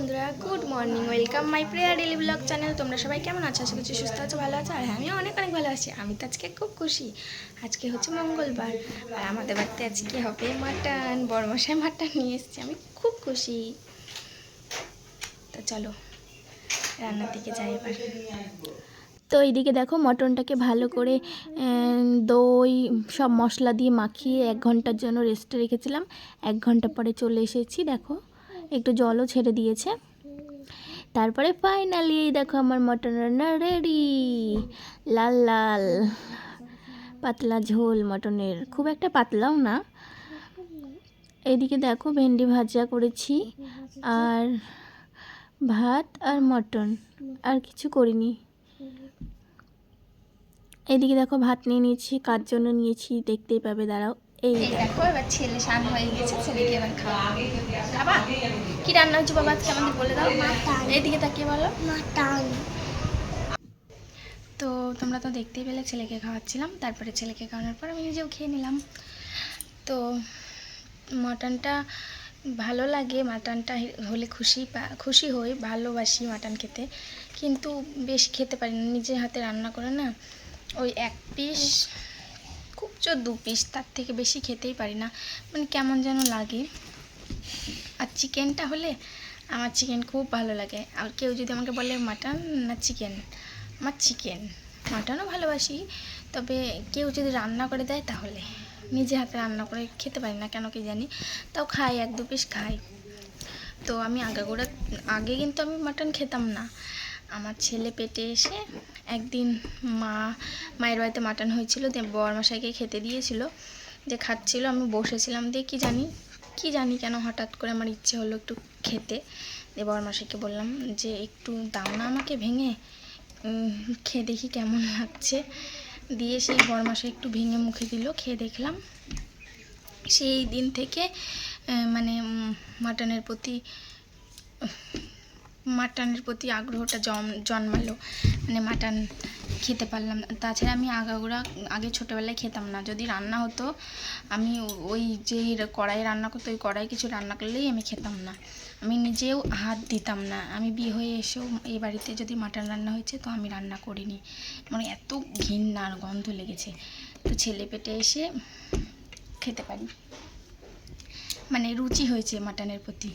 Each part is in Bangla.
বন্ধুরা good morning welcome my prayer daily blog channel তোমরা সবাই কেমন আছো? আশা করছি সুস্থ আছো, ভালো আছো, আর হ্যাঁ আমিও অনেক অনেক ভালো আছি। আমি তো আজকে খুব খুশি। আজকে হচ্ছে মঙ্গলবার। আর আমাদের বাড়িতে আজকে হবে মাটন, বড় মশাই মাটন নিয়ে এসেছি। আমি খুব খুশি। তো চলো, রান্নার দিকে যাই এবার। তো এইদিকে দেখো, মটনটাকে ভালো করে দই, সব মশলা দিয়ে মাখিয়ে এক ঘণ্টার জন্য রেস্টে রেখেছিলাম। এক ঘণ্টা পরে চলে এসেছি, দেখো। একটু জলও ছেড়ে দিয়েছে। তারপরে ফাইনালি দেখো আমার মটন রান্না রেডি লাল লাল, পাতলা ঝোল মটনের খুব একটা পাতলাও না। এদিকে দেখো ভেন্ডি ভাজা করেছি আর ভাত আর মটন আর কিছু করিনি। এদিকে দেখো ভাত নিয়ে নিয়েছি, কার জন্য নিয়েছি দেখতেই পাবে, দাঁড়াও। এই দেখো এবার ছেলে শান হয়ে গেছে ছেলেকে এবার খাওয়া খাবা? কি রান্না হচ্ছে বাবা আজকে? আমাদের বলে দাও। এইদিকে তাকিয়ে বলো। মাটন। তো তোমরা তো দেখতেই পেলে ছেলেকে খাওয়াচ্ছিলাম। তারপরে ছেলেকে খাওয়ানোর পর আমি নিজেও খেয়ে নিলাম। তো মাটনটা ভালো লাগে মাটনটা হলে খুশি খুশি হই ভালোবাসি মাটন খেতে। কিন্তু বেশ খেতে পারি না। নিজের হাতে রান্না করে না ওই এক পিস জোর দু পিস তার থেকে বেশি খেতেই পারি না। মানে কেমন যেন লাগে। আর চিকেনটা হলে আমার চিকেন খুব ভালো লাগে। আর কেউ যদি আমাকে বলে, মাটন না চিকেন? আমার চিকেন। মাটনও ভালোবাসি। তবে কেউ যদি রান্না করে দেয়, তাহলে নিজে হাতে রান্না করে খেতে পারি না, কেন কি জানি? তাও খাই, এক দু পিস খাই। তো আমি আগাগোড়া, আগে কিন্তু আমি মাটন খেতাম না। আমার ছেলে পেটে এসে একদিন মা, মায়ের বাড়িতে মাটন হয়েছিল, দিয়ে বরমশাইকে খেতে দিয়েছিল যে খাচ্ছিল, আমি বসেছিলাম, দিয়ে কি জানি কি জানি কেন হঠাৎ করে আমার ইচ্ছে হলো একটু খেতে, দিয়ে বরমশাইকে বললাম যে একটু দাও না আমাকে ভেঙে খেয়ে দেখি কেমন লাগছে, দিয়ে সেই বরমাসে একটু ভেঙে মুখে দিল, খেয়ে দেখলাম, সেই দিন থেকে মানে মাটনের প্রতি মাটনের প্রতি আগ্রহটা জম, জন্মালো। মানে মাটন খেতে পারলাম তাছাড়া আমি আগাগোড়া আগে ছোটোবেলায় খেতাম না। যদি রান্না হতো, আমি ওই যে কড়াই রান্না করতো, ওই কড়াই কিছু রান্না করলেই আমি খেতাম না। আমি নিজেও হাত দিতাম না। আমি বিয়ে হয়ে এসেও এই বাড়িতে যদি মাটন রান্না হয়েছে, তো আমি রান্না করিনি। মানে এত ঘৃণা আর গন্ধ লেগেছে। তো ছেলে পেটে এসে খেতে পারি। মানে রুচি হয়েছে মাটনের প্রতি।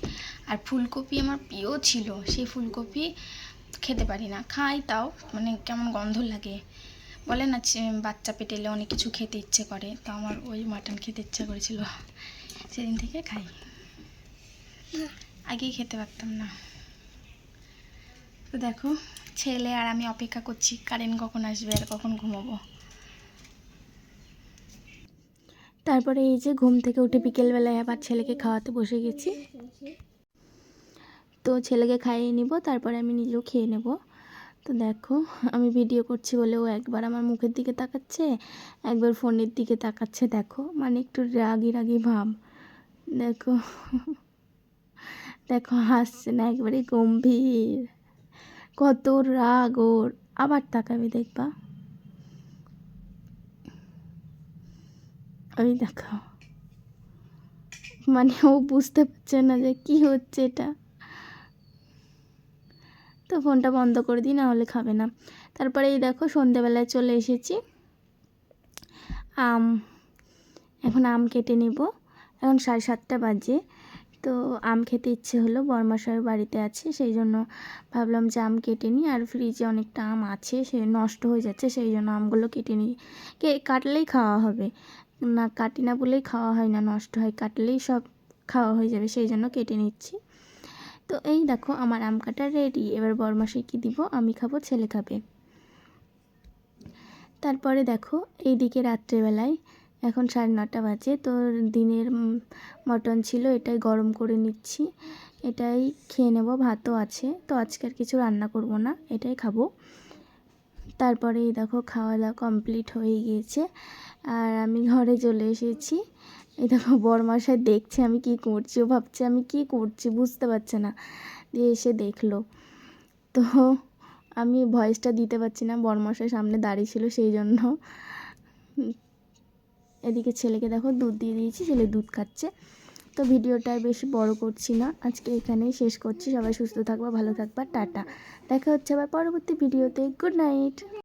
আর ফুলকপি আমার প্রিয় ছিল, সেই ফুলকপি খেতে পারি না। খাই তাও মানে কেমন গন্ধ লাগে। বলে না বাচ্চা পেটে এলে অনেক কিছু খেতে ইচ্ছে করে। তো আমার ওই মাটন খেতে ইচ্ছে করেছিল। সেদিন থেকে খাই। আগেই খেতে পারতাম না। তো দেখো, ছেলে আর আমি অপেক্ষা করছি, কারেন্ট কখন আসবে আর কখন ঘুমাবো। তারপরে এই যে ঘুম থেকে উঠে বিকেলবেলায় আবার ছেলেকে খাওয়াতে বসে গেছি। তো ছেলেকে খাইয়ে নিব, তারপরে আমি নিজেও খেয়ে নেব। তো দেখো, আমি ভিডিও করছি বলে ও একবার আমার মুখের দিকে তাকাচ্ছে, একবার ফোনের দিকে তাকাচ্ছে, দেখো। মানে একটু রাগি রাগি ভাব। দেখো দেখো, হাসছে না, একবারে গম্ভীর। কত রাগ ওর। আবার তাকাবে দেখবা। ওই দেখো। মানে ও বুঝতে পারছে না যে কি হচ্ছে এটা। তো ফোনটা বন্ধ করে দিই না হলে খাবে না। তারপরে এই দেখো, সন্ধেবেলায় চলে এসেছি। আম, এখন আম কেটে নেব। এখন সাড়ে সাতটা বাজে। তো আম খেতে ইচ্ছে হলো বরমাসার বাড়িতে আছে, সেই জন্য ভাবলাম যে আম কেটে নিই। আর ফ্রিজে অনেকটা আম আছে, সে নষ্ট হয়ে যাচ্ছে, সেই জন্য আমগুলো কেটে নিই। কে, কাটলেই খাওয়া হবে। না, কাটি না বলেই খাওয়া হয় না, নষ্ট হয়। কাটলেই সব খাওয়া হয়ে যাবে, সেই জন্য কেটে নিচ্ছি। তো এই দেখো, আমার আম কাটা রেডি এবার বরমাসে কি দিব? আমি খাব, ছেলে খাবে। তারপরে দেখো, এইদিকে রাত্রেবেলায়, এখন সাড়ে নটা বাজে, তো দিনের মটন ছিল, এটাই গরম করে নিচ্ছি। এটাই খেয়ে নেব, ভাতও আছে। তো আজকে কিছু রান্না করব না, এটাই খাব। তারপরে এই দেখো খাওয়া দাওয়া কমপ্লিট হয়ে গিয়েছে আর আমি ঘরে চলে এসেছি। এই দেখো বরমাসায় দেখছে আমি কি করছি। ও ভাবছে আমি কি করছি বুঝতে পারছে না। দিয়ে এসে দেখল। তো আমি ভয়েসটা দিতে পারছি না। বরমশাই সামনে দাঁড়িয়ে ছিল সেই জন্য। এদিকে ছেলেকে দেখো দুধ দিয়ে দিয়েছি। ছেলে দুধ খাচ্ছে। তো ভিডিওটা বেশি বড় করছি না। আজকে এখানেই শেষ করছি। সবাই সুস্থ থাকবা, ভালো থাকবা। টাটা। দেখা হচ্ছে আবার পরবর্তী ভিডিওতে। Good night.